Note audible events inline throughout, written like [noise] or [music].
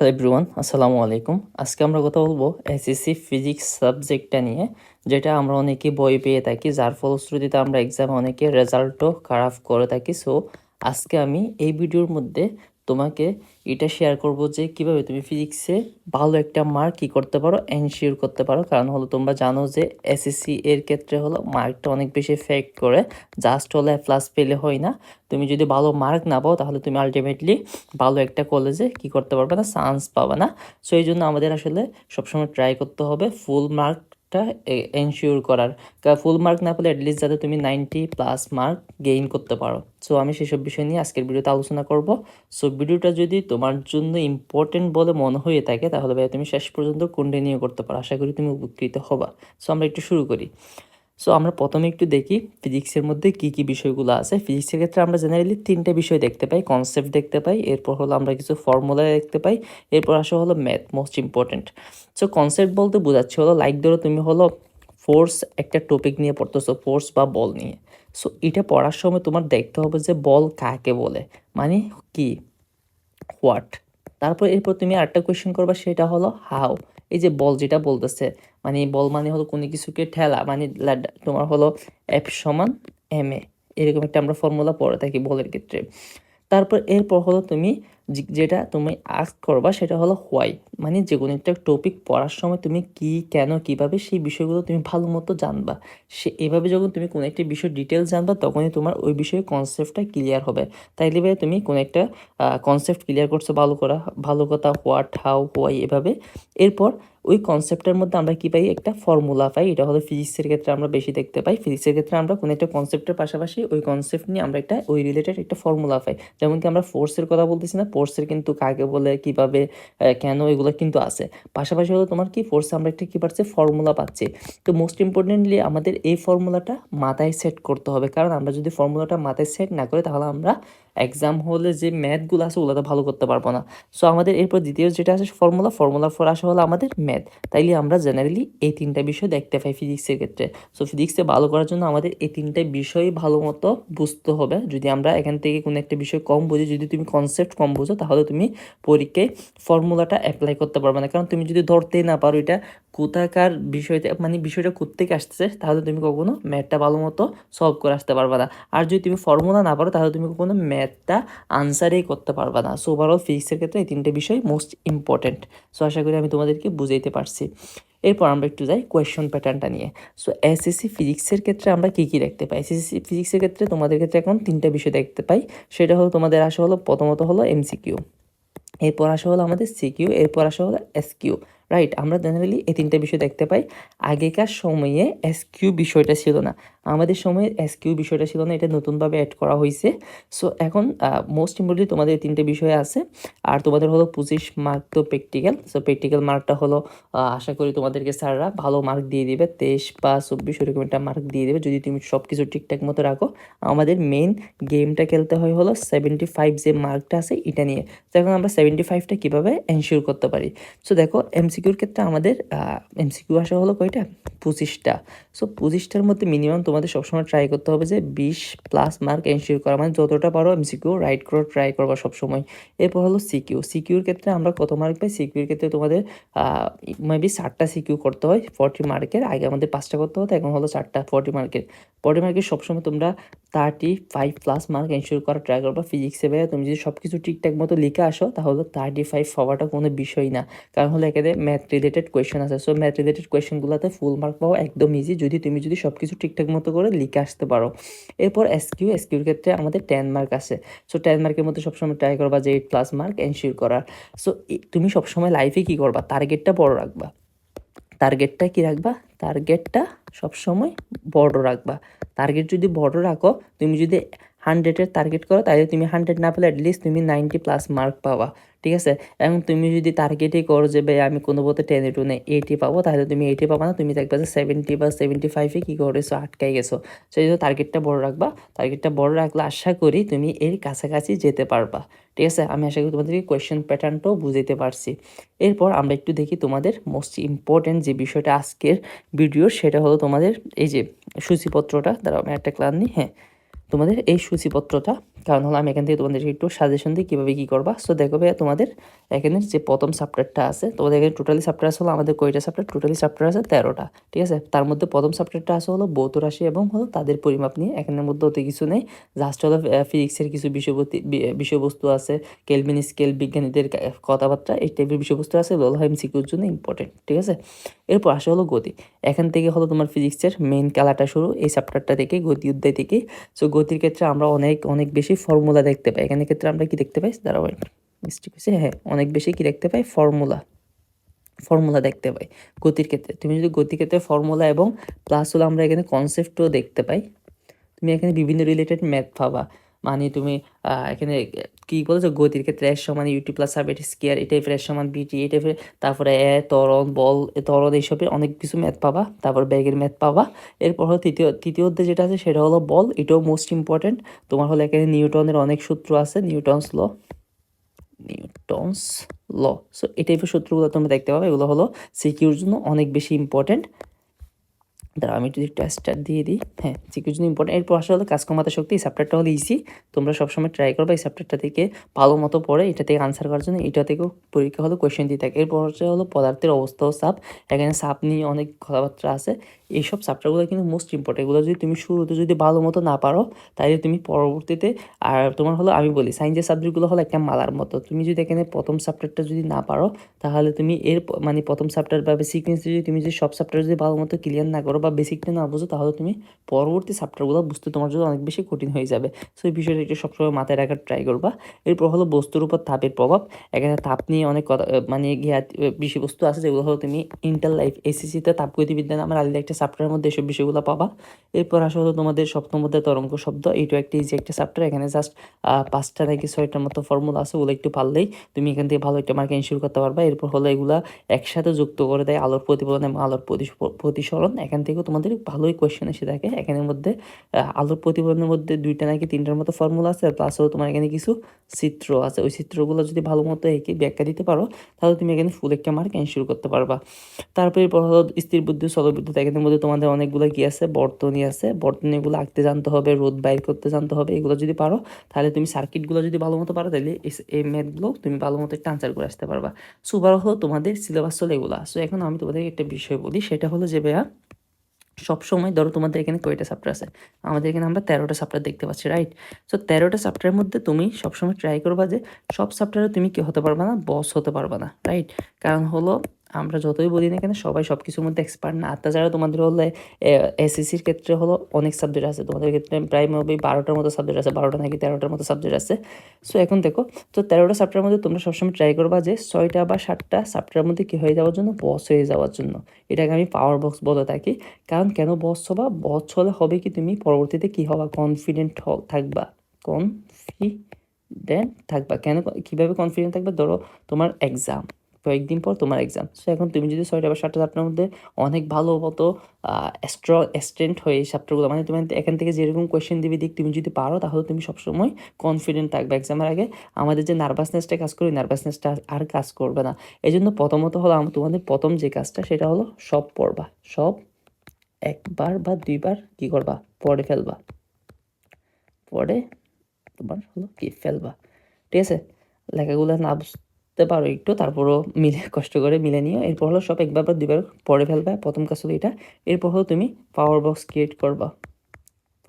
Hello everyone আসসালামু আলাইকুম। আজকে আমরা কথা বলব এসএসসি ফিজিক্স সাবজেক্টটা নিয়ে, যেটা আমরা অনেকে বই পেয়ে থাকি, যার ফলশ্রুতিতে আমরা এক্সামে অনেকে রেজাল্টও খারাপ করে থাকি। সো আজকে আমি এই ভিডিওর মধ্যে তোমাকে এটা শেয়ার করব যে কীভাবে তুমি ফিজিক্সে ভালো একটা মার্ক কী করতে পারো এনশিওর করতে পারো। কারণ হলো তোমরা জানো যে এসএসসি এর ক্ষেত্রে হলো মার্কটা অনেক বেশি এফেক্ট করে জাস্ট হলে প্লাস পেলে হয় না। তুমি যদি ভালো মার্ক না পাও, তাহলে তুমি আলটিমেটলি ভালো একটা কলেজে কি করতে পারবে না চান্স পাবে না। সো এই জন্য আমাদের আসলে সবসময় ট্রাই করতে হবে ফুল মার্ক টা এনশিওর করার। ফুল মার্ক না পেলে অ্যাটলিস্ট যাতে তুমি নাইনটি প্লাস মার্ক গেইন করতে পারো। সো আমি সেসব বিষয় নিয়ে আজকের ভিডিওতে আলোচনা করব। সো ভিডিওটা যদি তোমার জন্য ইম্পর্টেন্ট বলে মনে হয়ে থাকে, তাহলে ভাই তুমি শেষ পর্যন্ত কন্টিনিউ করতে পারো। আশা করি তুমি উপকৃত হবা। সো আমরা একটু শুরু করি। সো আমরা প্রথমে একটু দেখি ফিজিক্সের মধ্যে কি কি বিষয়গুলো আছে। ফিজিক্সের ক্ষেত্রে আমরা জেনারেলি তিনটে বিষয় দেখতে পাই কনসেপ্ট দেখতে পাই, এরপর হলো আমরা কিছু ফর্মুলা দেখতে পাই, এরপর আসা হলো math most important so concept বলতে বোঝাচ্ছি হলো লাইক ধরো তুমি হলো ফোর্স একটা টপিক নিয়ে পড়তেছো ফোর্স বা বল নিয়ে। সো এটা পড়ার সময় তোমার দেখতে হবে যে বল কাকে বলে মানে কি হোয়াট তারপর এরপর তুমি আরেকটা কোয়েশ্চেন করবা, সেটা হলো হাউ এই যে বল যেটা বলতেছে মানে বল মানে হলো কোনো কিছুকে ঠেলা মানে তোমার হলো এফ সমান এম এ এরকম একটা আমরা ফর্মুলা পড়ে থাকি বলের ক্ষেত্রে। তারপর এরপর হলো তুমি যেটা তুমি আস্ক করবা সেটা হলো হোয়াই মানে যে কোনো একটা টপিক পড়ার সময় তুমি কি, কেন, কীভাবে সেই বিষয়গুলো তুমি ভালো মতো জানবা। সে, এভাবে যখন তুমি কোনো একটা বিষয় ডিটেলস জানবা, তখনই তোমার ওই বিষয়ে কনসেপ্টটা ক্লিয়ার হবে। তাইলে ভাই তুমি কোনো একটা কনসেপ্ট ক্লিয়ার করছ ভালো করা, ভালো কথা হোয়াট হাউ হোয়াই এভাবে। এরপর ওই কনসেপ্টের মধ্যে আমরা কি পাই? একটা ফর্মুলা পাই। এটা হলো ফিজিক্সের ক্ষেত্রে আমরা বেশি দেখতে পাই। ফিজিক্সের ক্ষেত্রে আমরা কোনো একটা কনসেপ্টের পাশাপাশি ওই কনসেপ্ট নিয়ে আমরা একটা ওই রিলেটেড একটা ফর্মুলা পাই। যেমন কি আমরা ফোর্সের কথা বলতেছি না? ফোর্সের কিন্তু কাকে বলে, কীভাবে কেন এগুলো কিন্তু আছে। পাশাপাশি হলো তোমার কি? ফোর্সে আমরা একটা কী পাচ্ছি? ফর্মুলা পাচ্ছি। তো মোস্ট ইম্পর্টেন্টলি আমাদের এই ফর্মুলাটা মাথায় সেট করতে হবে। কারণ আমরা যদি ফর্মুলাটা মাথায় সেট না করি, তাহলে আমরা এক্সাম হলে যে ম্যাথগুলো আছে ওগুলো ভালো করতে পারব না। সো আমাদের এরপর দ্বিতীয় যেটা আছে ফর্মুলা ফর্মুলা ফোর আসা হলো আমাদের ম্যাথ তাইলে আমরা জেনারেলি এই তিনটা বিষয় দেখতে পাই ফিজিক্সের ক্ষেত্রে। সো ফিজিক্সে ভালো করার জন্য আমাদের এই তিনটা বিষয় ভালো মতো বুঝতে হবে। যদি আমরা এখান থেকে কোনো একটা বিষয় কম বুঝি, যদি তুমি কনসেপ্ট কম বুঝো, তাহলে তুমি পরীক্ষায় ফর্মুলাটা অ্যাপ্লাই করতে পারবে না। কারণ তুমি যদি ধরতেই না পারো এটা কোথাকার বিষয়টা মানে বিষয়টা কোথেকে আসতেছে, তাহলে তুমি কখনো ম্যাথটা ভালো মতো সলভ করে আসতে পারবে না। আর যদি তুমি ফর্মুলা না পারো, তাহলে তুমি কখনো ম্যাথটা আনসারেই করতে পারবে না। সো ওভারঅল ফিজিক্সের ক্ষেত্রে এই তিনটে বিষয় মোস্ট ইম্পর্টেন্ট সো আশা করি আমি তোমাদেরকে বুঝাইতে পারছি। এরপর আমরা একটু যাই কোয়েশন প্যাটার্নটা নিয়ে। সো এসএসসি ফিজিক্সের ক্ষেত্রে আমরা কী কী দেখতে পাই? এসএসসি ফিজিক্সের ক্ষেত্রে তোমাদের ক্ষেত্রে এখন তিনটা বিষয় দেখতে পাই। সেটা হলো, তোমাদের আসা হলো প্রথমত হলো এমসিকিউ এরপর আসা হলো আমাদের সিকিউ এরপর আসা হলো এসকিউ রাইট আমরা জেনারেলি এই তিনটা বিষয় দেখতে পাই। আগেকার সময়ে এসকিউ বিষয়টা ছিল না। আমাদের সময়ে এসকিউ বিষয়টা ছিল না, এটা নতুনভাবে অ্যাড করা হয়েছে সো এখন মোস্ট ইম্পর্টেন্টলি তোমাদের এই তিনটে বিষয় আছে। আর তোমাদের হলো পঁচিশ মার্ক তো প্র্যাকটিক্যাল সো প্র্যাকটিক্যাল মার্কটা হলো আশা করি তোমাদেরকে স্যাররা ভালো মার্ক দিয়ে দিবে। তেইশ বা চব্বিশ ওরকম একটা মার্ক দিয়ে দেবে। যদি তুমি সব কিছু ঠিকঠাক মতো রাখো, আমাদের মেন গেমটা খেলতে হয় হলো সেভেন্টি ফাইভ যে মার্কটা আছে, এটা নিয়ে। তো এখন আমরা সেভেন্টি ফাইভটা কীভাবে এনশিওর করতে পারি? সো দেখো এমসিকিউর ক্ষেত্রে আমাদের এমসিকিউ আসা হলো কয়টা? পঁচিশটা। সো পঁচিশটার মধ্যে মিনিমাম তোমাদের সবসময় ট্রাই করতে হবে যে বিশ প্লাস মার্ক এনশিওর করা। মানে যতটা পারো এমসিকিউ রাইট করে ট্রাই করবা সবসময়। এরপর হলো সিকিউ সিকিউর ক্ষেত্রে আমরা কত মার্ক পাই? সিকিউর ক্ষেত্রে তোমাদের মেবি ষাটটা সিকিউ করতে হয় ফর্টি মার্কের আগে আমাদের পাঁচটা করতে হতো, এখন হলো চারটা ফর্টি মার্কের ফর্টি মার্কের সবসময় তোমরা thirty five plus mark ensure করা ট্রাই করবা ফিজিক্সে ভাইয়া। তুমি যদি সব কিছু ঠিকঠাক মতো লিখে আসো, তাহলে থার্টি ফাইভ হওয়াটা কোনো বিষয় না। কারণ হলো এখানে ম্যাথ রিলেটেড কোয়েশন আছে। সো ম্যাথ রিলেটেড কোয়েশনগুলোতে ফুল মার্ক পাওয়া একদম ইজি যদি তুমি যদি সব কিছু ঠিকঠাক মতো করে লিখে আসতে পারো। এরপর এসকিউ এসকিউর ক্ষেত্রে আমাদের টেন মার্ক আছে। সো টেন মার্কের মধ্যে সবসময় ট্রাই করবা যে এইট প্লাস মার্ক এনশিওর করার। সো তুমি সবসময় লাইফে কী করবা? টার্গেটটা বড় রাখবা। টার্গেটটা কি রাখবা? টার্গেটটা সবসময় বড় রাখবা। টার্গেট যদি বড় রাখো, তুমি যদি হান্ড্রেডের টার্গেট করো, তাহলে তুমি হান্ড্রেড না পেলে অ্যাটলিস্ট তুমি নাইনটি প্লাস মার্ক পাবা, ঠিক আছে? এবং তুমি যদি টার্গেটই করো যে, ভাই, আমি কোনো পথে টেনে টুনে এইটি পাবো, তাহলে তুমি এইটি পাবা না, তুমি দেখবে যে সেভেন্টি বা সেভেন্টি ফাইভে কী করেছ আটকাই গেছো। সেই জন্য টার্গেটটা বড় রাখবা টার্গেটটা বড় রাখলে আশা করি তুমি এর কাছাকাছি যেতে পারবা, ঠিক আছে? আমি আশা করি তোমাদেরকে কোয়েশ্চেন প্যাটার্নটাও বুঝাইতে পারছি। এরপর আমরা একটু দেখি তোমাদের মোস্ট ইম্পর্টেন্ট যে বিষয়টা আজকের ভিডিও সেটা হলো তোমাদের এই যে সূচিপত্রটা। দ্বারা আমি একটা ক্লান নিই হ্যাঁ? তোমাদের এই সূচিপত্রটা কারণ হলো আমি এখান থেকে তোমাদের একটু সাজেশন দিই কীভাবে কী করবা। সো দেখো ভাইয়া, তোমাদের এখানে যে প্রথম সাবজেক্টটা আছে, তোমাদের এখানে টোটালি সাবজেক্ট আছে হলো আমাদের কয়টা সাবজেক্ট টোটালি সাবজেক্ট আছে তেরোটা, ঠিক আছে? তার মধ্যে প্রথম সাবজেক্টটা আছে হলো ভৌত রাশি এবং হলো তাদের পরিমাপ নিয়ে। এখানের মধ্যে অত কিছু নেই জাস্ট হলো ফিজিক্সের কিছু বিষয়বস্তু বিষয়বস্তু আছে কেলভিন স্কেল বিজ্ঞানীদের কথাবার্তা, এই টাইপের বিষয়বস্তু আছে, এগুলো হলো এমসিকিউর জন্য ইম্পর্টেন্ট ঠিক আছে? এরপর আসে হলো গতি, এখান থেকে হলো তোমার ফিজিক্সের মেইন খেলাটা শুরু, এই চ্যাপ্টারটা থেকে গতি অধ্যায় থেকে। সো গতির ক্ষেত্রে আমরা অনেক অনেক বেশি ফর্মুলা দেখতে পাই। এখানে ক্ষেত্রে আমরা কি দেখতে পাই? দাঁড়াও মিস্টেক হয়েছে হ্যাঁ অনেক বেশি কি দেখতে পাই? ফর্মুলা ফর্মুলা দেখতে পাই গতির ক্ষেত্রে। তুমি যদি গতির ক্ষেত্রে ফর্মুলা এবং প্লাস হলো আমরা এখানে কনসেপ্টও দেখতে পাই। তুমি এখানে বিভিন্ন রিলেটেড ম্যাথ পাবা। মানে তুমি এখানে কি বলেছ? গতির ক্ষেত্রে এস সমান ইউটি প্লাস সাবেট স্কেয়ার এই টাইপের এস সমান বিটি এই টাইপের তারপরে এ, ত্বরণ, বল, এ, ত্বরণ এইসবের অনেক কিছু ম্যাথ পাবা। তারপর ব্যাগের ম্যাথ পাবা। এরপর হলো তৃতীয় তৃতীয় অধ্যায় যেটা আছে সেটা হলো বল, এটাও মোস্ট ইম্পর্টেন্ট তোমার হলো এখানে নিউটনের অনেক সূত্র আছে, Newton's law Newton's law. So এই টাইপের সূত্রগুলো তোমরা দেখতে পাবে। এগুলো হলো সিকিউর জন্য অনেক বেশি ইম্পর্টেন্ট দাঁড়া আমি যদি একটু স্টার্ট দিয়ে দিই। হ্যাঁ কিছু ইম্পর্টেন্ট এরপর আসলে হলো কাজ কমাতে শক্তি, এই চ্যাপ্টারটা হলো ইজি তোমরা সবসময় ট্রাই করবে এই চ্যাপ্টারটা থেকে ভালো মতো পড়ে, এটা থেকে আনসার করার জন্য এটা থেকেও পরীক্ষা হলো কোয়েশ্চেন দিয়ে থাকে। এরপর হচ্ছে হলো পদার্থের অবস্থাও সাপ এখানে সাপ নিয়ে অনেক কথাবার্তা আছে। এইসব চ্যাপ্টারগুলো কিন্তু মোস্ট ইম্পর্টেন্ট এগুলো যদি তুমি শুরুতে যদি ভালো মতো না পারো তাহলে তুমি পরবর্তীতে আর তোমার হলো আমি বলি সায়েন্সের সাবজেক্টগুলো হলো একটা মালার মতো। তুমি যদি এখানে প্রথম চ্যাপ্টারটা যদি না পারো তাহলে তুমি এর মানে প্রথম চ্যাপ্টার বা সিকোয়েন্স যদি তুমি যদি সব চ্যাপ্টার যদি ভালো মতো ক্লিয়ার না করো বা বেসিকটা না বুঝো তাহলে তুমি পরবর্তী চ্যাপ্টারগুলো বুঝতে তোমার জন্য অনেক বেশি কঠিন হয়ে যাবে। সো এই বিষয়টা একটু সবসময় মাথায় রাখার ট্রাই করবা। এরপর হলো বস্তুর উপর তাপের প্রভাব। এখানে তাপ নিয়ে অনেক কথা মানে আহ, বিষয়বস্তু আছে যেগুলো হলো তুমি ইন্টার লাইফ এসিসিতে তাপগতিবিদ্যা নামের আলাদা একটা চ্যাপ্টারের মধ্যে এসব বিষয়গুলো পাবা। এরপর আসে হলো তোমাদের সপ্তম মধ্যে তরঙ্গ শব্দ এইটাও একটা ইজি একটা চ্যাপ্টার এখানে জাস্ট পাঁচটা নাকি ছয়টার মতো ফর্মুলা আছে, ওগুলো একটু পারলেই তুমি এখান থেকে ভালো একটা মার্ক ইনশিওর করতে পারবা। এরপর হলো এগুলা একসাথে যুক্ত করে দেয় আলোর প্রতিফলন এবং আলোর প্রতিস- প্রতিসরণ। এখান থেকেও তোমাদের ভালোই কোয়েশ্চেন এসে থাকে। এখানের মধ্যে আলোর প্রতিফলনের মধ্যে দুইটা নাকি তিনটার মতো ফর্মুলা আছে প্লাস হলো তোমার এখানে কিছু চিত্র আছে। ওই চিত্রগুলো যদি ভালো মতো একে ব্যাখ্যা দিতে পারো, তাহলে তুমি এখানে ফুল একটা মার্ক এনশিওর করতে পারবা। তারপরে হলো স্থির বিদ্যুৎ স্থলবিদ্যুৎ, এখানের মধ্যে তোমাদের অনেকগুলো কি আছে? বর্তনী আছে। বর্তনীগুলো আঁকতে জানতে হবে, রোদ বাইর করতে জানতে হবে, এগুলো যদি পারো, তাহলে তুমি সার্কিটগুলো যদি ভালো মতো পারো, তাহলে এই- ম্যাথগুলো তুমি ভালো মতো একটা আনসার করে আসতে পারবা। সুপার হলো তোমাদের সিলেবাস চলে এগুলো। সো এখন আমি তোমাদের একটা বিষয় বলি, সেটা হলো যে ভাইয়া, সবসময় ধরো তোমাদের এখানে কয়টা চ্যাপ্টার আছে? আমাদের এখানে আমরা তেরোটা চ্যাপ্টার দেখতে পাচ্ছি রাইট সো তেরোটা চ্যাপ্টারের মধ্যে তুমি সবসময় ট্রাই করবা যে সব চ্যাপ্টারে তুমি কি হতে পারবে না বস হতে পারবে না রাইট কারণ হলো আমরা যতই বলি না কেন, সবাই সব কিছুর মধ্যে এক্সপার্ট না। আর তাছাড়া তোমাদের হলো এসএসসির ক্ষেত্রে হলো অনেক সাবজেক্ট আছে। তোমাদের ক্ষেত্রে প্রায় মোটামুটি বারোটার মতো সাবজেক্ট আছে, বারোটা নাকি তেরোটার মতো সাবজেক্ট আছে। সো এখন দেখো, তো তেরোটা চ্যাপ্টারের মধ্যে তোমরা সবসময় ট্রাই করবা যে ছয়টা বা সাতটা চ্যাপ্টারের মধ্যে কী হয়ে যাওয়ার জন্য বস হয়ে যাওয়ার জন্য। এটাকে আমি পাওয়ার বক্স বলে থাকি। কারণ কেন বস হবা? বস হলে হবে কি তুমি পরবর্তীতে কি হবা? কনফিডেন্ট থাকবা। কনফিডেন্ট থাকবা। কেন কীভাবে কনফিডেন্ট থাকবে? ধরো তোমার এক্সাম কয়েকদিন পর তোমার এক্সাম সো এখন তুমি যদি ছয়টা বা সাতটা চারটার মধ্যে অনেক ভালো মতো স্ট্র স্ট্রেন্ট হয়ে চ্যাপ্টারগুলো মানে তুমি এখান থেকে যেরকম কোয়েশ্চেন দিবি দিক তুমি যদি পারো, তাহলে তুমি সবসময় কনফিডেন্ট থাকবে এক্সামের আগে। আমাদের যে নার্ভাসনেসটা কাজ করে নার্ভাসনেসটা আর কাজ করবে না। এই জন্য প্রথমত হলো তোমাদের প্রথম যে কাজটা, সেটা হলো সব পড়বা। সব একবার বা দুইবার কি করবা? পড়ে ফেলবা। পড়ে তোমার হলো কি? ফেলবা। ঠিক আছে? লেখাগুলো না বুঝতে পারো একটু, তারপরও মিলে, [laughs] কষ্ট করে মিলে নিও। এরপর হলো সব একবার বা দুইবার পরে ফেলবা। প্রথম কাজ হলো এটা। এরপর হলো তুমি পাওয়ার বক্স ক্রিয়েট করবা।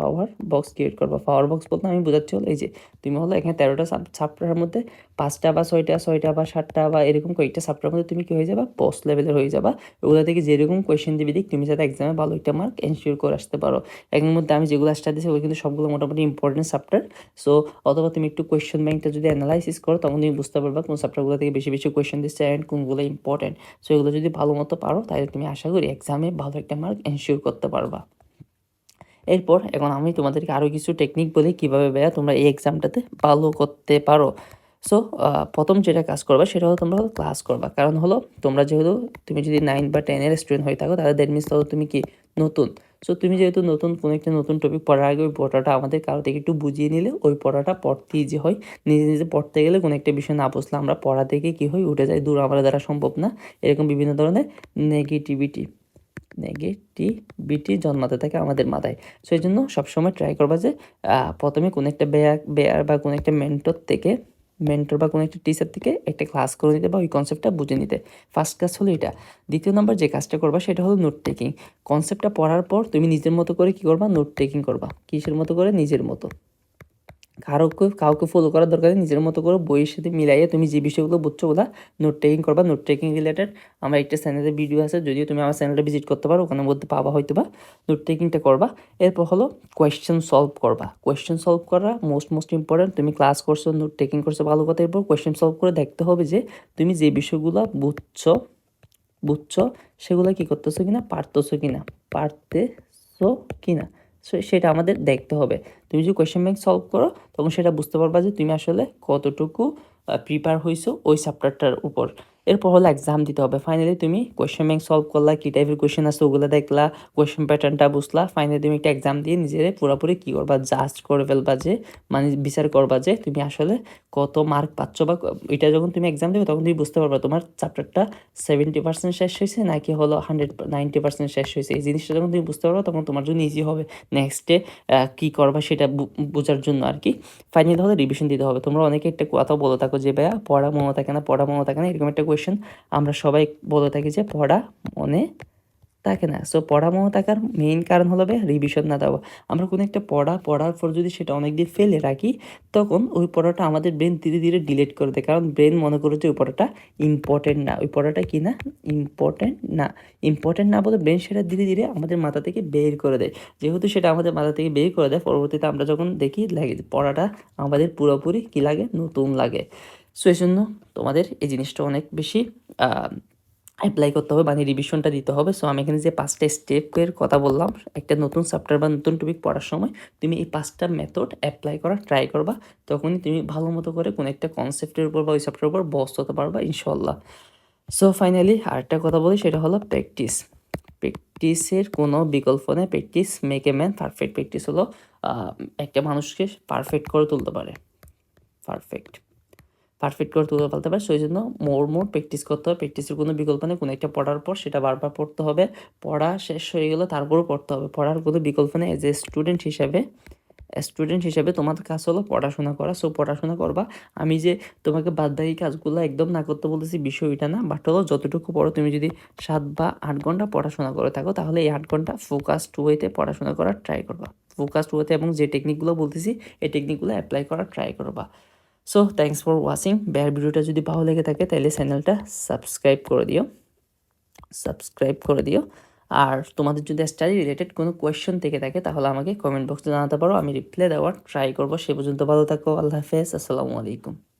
পাওয়ার বক্স ক্রিয়েট করবা। পাওয়ার বক্স বলতে আমি বোঝাচ্ছি হলো এই যে, তুমি হলো এখানে তেরোটা চ্যাপ্টারের মধ্যে পাঁচটা বা ছয়টা ছয়টা বা সাতটা বা এরকম কয়েকটা চ্যাপ্টারের মধ্যে তুমি কি হয়ে যাবা? পোস্ট লেভেলের হয়ে যাবা। ওগুলো থেকে যেরকম কোয়েশ্চেন দিবি দিক তুমি যাতে এক্সামে ভালো একটা মার্ক এনশিওর করে আসতে পারো। এর মধ্যে আমি যেগুলো স্টার্ট দিয়েছি ওগুলো কিন্তু সবগুলো মোটামুটি ইম্পর্টেন্ট চ্যাপ্টার সো অথবা তুমি একটু কোয়েশ্চেন ব্যাংকটা যদি অ্যানালাইসিস করো, তখন তুমি বুঝতে পারবা কোন চ্যাপ্টারগুলো থেকে বেশি বেশি কোয়েশ্চেন দিচ্ছে অ্যান্ড কোনগুলো ইম্পর্টেন্ট সো এগুলো যদি ভালো মতো পারো, তাহলে তুমি আশা করি এক্সামে ভালো একটা মার্ক এনশিওর করতে পারবা। এরপর এখন আমি তোমাদেরকে আরও কিছু টেকনিক বলি কীভাবে ভাইয়া তোমরা এই এক্সামটাতে ভালো করতে পারো। সো প্রথম যেটা কাজ করবা সেটা হলো তোমরা ক্লাস করবা। কারণ হলো তোমরা যেহেতু তুমি যদি নাইন বা টেনের স্টুডেন্ট হয়ে থাকো, তাহলে দ্যাট মিনস তাহলে তুমি কি নতুন। সো তুমি যেহেতু নতুন, কোনো একটা নতুন টপিক পড়ার আগে ওই পড়াটা আমাদের কারও থেকে একটু বুঝিয়ে নিলে ওই পড়াটা পড়তে ইজি হয়। নিজে নিজে পড়তে গেলে কোনো একটা বিষয় না বুঝলে আমরা পড়া থেকে কী হয়, উঠে যায় দূর, আমাদের দ্বারা সম্ভব না। এরকম বিভিন্ন ধরনের নেগেটিভিটি নেগেটিভিটি জন্মাতে থাকে আমাদের মাথায়। সেই জন্য সবসময় ট্রাই করবা যে প্রথমে কোনো একটা বেয়ার বেয়ার বা কোনো একটা মেন্টর থেকে মেন্টর বা কোনো একটা টিচার থেকে একটা ক্লাস করে নিতে বা ওই কনসেপ্টটা বুঝে নিতে। ফার্স্ট কাজ হলো এটা। দ্বিতীয় নম্বর যে কাজটা করবা সেটা হলো নোট টেকিং কনসেপ্টটা পড়ার পর তুমি নিজের মতো করে কি করবা? নোট টেকিং করবা। কিসের মতো করে? নিজের মতো। কারোকে, কাউকে ফলো করার দরকার নিজের মতো করে বইয়ের সাথে মিলাইয়ে তুমি যে বিষয়গুলো বুঝছ ওগুলা নোট টেকিং করবা। নোট টেকিং রিলেটেড আমার একটা চ্যানেলে ভিডিও আছে, যদিও তুমি আমার চ্যানেলটা ভিজিট করতে পারো, ওখানে মধ্যে পাবা হয়তো বা নোট টেকিংটা করবা। এরপর হলো কোয়েশ্চেন সলভ করবা। কোয়েশ্চেন সলভ করা মোস্ট মোস্ট ইম্পর্টেন্ট তুমি ক্লাস করছ নোট টেকিং করছ, ভালো কথা। এরপর কোয়েশ্চেন সলভ করে দেখতে হবে যে তুমি যে বিষয়গুলো বুঝছ বুঝছ, সেগুলো কি করতেছো কিনা, পারতেছো কিনা পারতেছো কিনা। সো সেটা আমাদের দেখতে হবে। তুমি যদি কোয়েশ্চেন ব্যাংক সলভ করো, তখন সেটা বুঝতে পারবা যে তুমি আসলে কতটুকু প্রিপেয়ার হয়েছো ওই চ্যাপ্টারটার উপর। এরপর হলো এক্সাম দিতে হবে। ফাইনালি তুমি কোয়েশ্চেন ব্যাংক সলভ করলা, কী টাইপের কোয়েশ্চেন আছে ওগুলো দেখলা কোয়েশ্চেন প্যাটার্নটা বুঝলা। ফাইনালি তুমি একটা এক্সাম দিয়ে নিজের পুরোপুরি কী করবা জাস্ট করে ফেলবা যে মানে বিচার করবা যে, তুমি আসলে কত মার্ক পাচ্ছ বা এটা যখন তুমি এক্সাম দেবে তখন তুমি বুঝতে পারবা তোমার চ্যাপ্টারটা সেভেন্টি পার্সেন্ট শেষ হয়েছে নাকি হলো হান্ড্রেড নাইনটি পার্সেন্ট শেষ হয়েছে। এই জিনিসটা যখন তুমি বুঝতে পারবা তখন তোমার জন্য ইজি হবে। নেক্সটে কী করবা সেটা বোঝার জন্য আর কি ফাইনালি হলে রিভিশন দিতে হবে। তোমরা অনেকে একটা কথা বলে থাকো যে, ভাইয়া পড়া মনে থাকে না, পড়া মনে থাকে না, এরকম একটা কোয়েশ্চেন আমরা সবাই বলে থাকি যে পড়া মনে থাকে না। সো পড়া মনে থাকার মেইন কারণ হলো রিভিশন না দেওয়া। আমরা কোনো একটা পড়া, পড়ার পর যদি সেটা অনেক দিন ফেলে রাখি, তখন ওই পড়াটা আমাদের ব্রেন ধীরে ধীরে ডিলিট করে দেয়। কারণ ব্রেন মনে করে যে ওই পড়াটা ইম্পর্টেন্ট না। ওই পড়াটা কি না? ইম্পর্টেন্ট না। ইম্পর্টেন্ট না বলে ব্রেন সেটা ধীরে ধীরে আমাদের মাথা থেকে বের করে দেয়। যেহেতু সেটা আমাদের মাথা থেকে বের করে দেয়, পরবর্তীতে আমরা যখন দেখি, লাগে পড়াটা আমাদের পুরোপুরি কি লাগে? নতুন লাগে। সো এই জন্য তোমাদের এই জিনিসটা অনেক বেশি অ্যাপ্লাই করতে হবে মানে রিভিশনটা দিতে হবে। সো আমি এখানে যে পাঁচটা স্টেপের কথা বললাম, একটা নতুন চ্যাপ্টার বা নতুন টপিক পড়ার সময় তুমি এই পাঁচটা মেথড অ্যাপ্লাই করা ট্রাই করবা, তখনই তুমি ভালো মতো করে কোনো একটা কনসেপ্টের উপর বা ওই চ্যাপ্টারের উপর বস হতে পারবা ইনশাল্লাহ সো ফাইনালি আরেকটা কথা বলি, সেটা হলো প্র্যাকটিস প্র্যাকটিসের কোনো বিকল্প নেই। Practice make a man perfect practice হলো একটা মানুষকে পারফেক্ট করে তুলতে পারে। পারফেক্ট পারফেক্ট করে তুলে ফেলতে পারে। সেই জন্য মোর মোর প্র্যাকটিস করতে হবে। প্র্যাকটিসের কোনো বিকল্প নেই। কোনো একটা পড়ার পর সেটা বারবার পড়তে হবে। পড়া শেষ হয়ে গেলে তারপরও পড়তে হবে। পড়ার কোনো বিকল্প নেই। এজ এ স্টুডেন্ট হিসাবে স্টুডেন্ট হিসেবে তোমাদের কাজ হলো পড়াশোনা করা। সো পড়াশোনা করবা। আমি যে তোমাকে বাদ বাদবাকি কাজগুলো একদম না করতে বলতেছি বিষয় ওইটা না বাট হলো যতটুকু পড়ো, তুমি যদি সাত বা আট ঘণ্টা পড়াশোনা করে থাকো, তাহলে এই আট ঘণ্টা ফোকাসড ওয়েতে পড়াশোনা করার ট্রাই করবা। ফোকাসড ওয়েতে এবং যে টেকনিকগুলো বলতেছি, এই টেকনিকগুলো অ্যাপ্লাই করার ট্রাই করবা। সো থ্যাংকস ফর ওয়াচিং বেয়ার ভিডিওটা যদি ভালো লেগে থাকে, তাহলে চ্যানেলটা সাবস্ক্রাইব করে দিও। সাবস্ক্রাইব করে দিও। আর তোমাদের যদি স্টাডি রিলেটেড কোনো কোয়েশ্চেন থেকে থাকে, তাহলে আমাকে কমেন্ট বক্সে জানাতে পারো। আমি রিপ্লাই দেওয়ার ট্রাই করব। সে পর্যন্ত ভালো থাকো। আল্লাহ হাফেজ। আসসালামু আলাইকুম।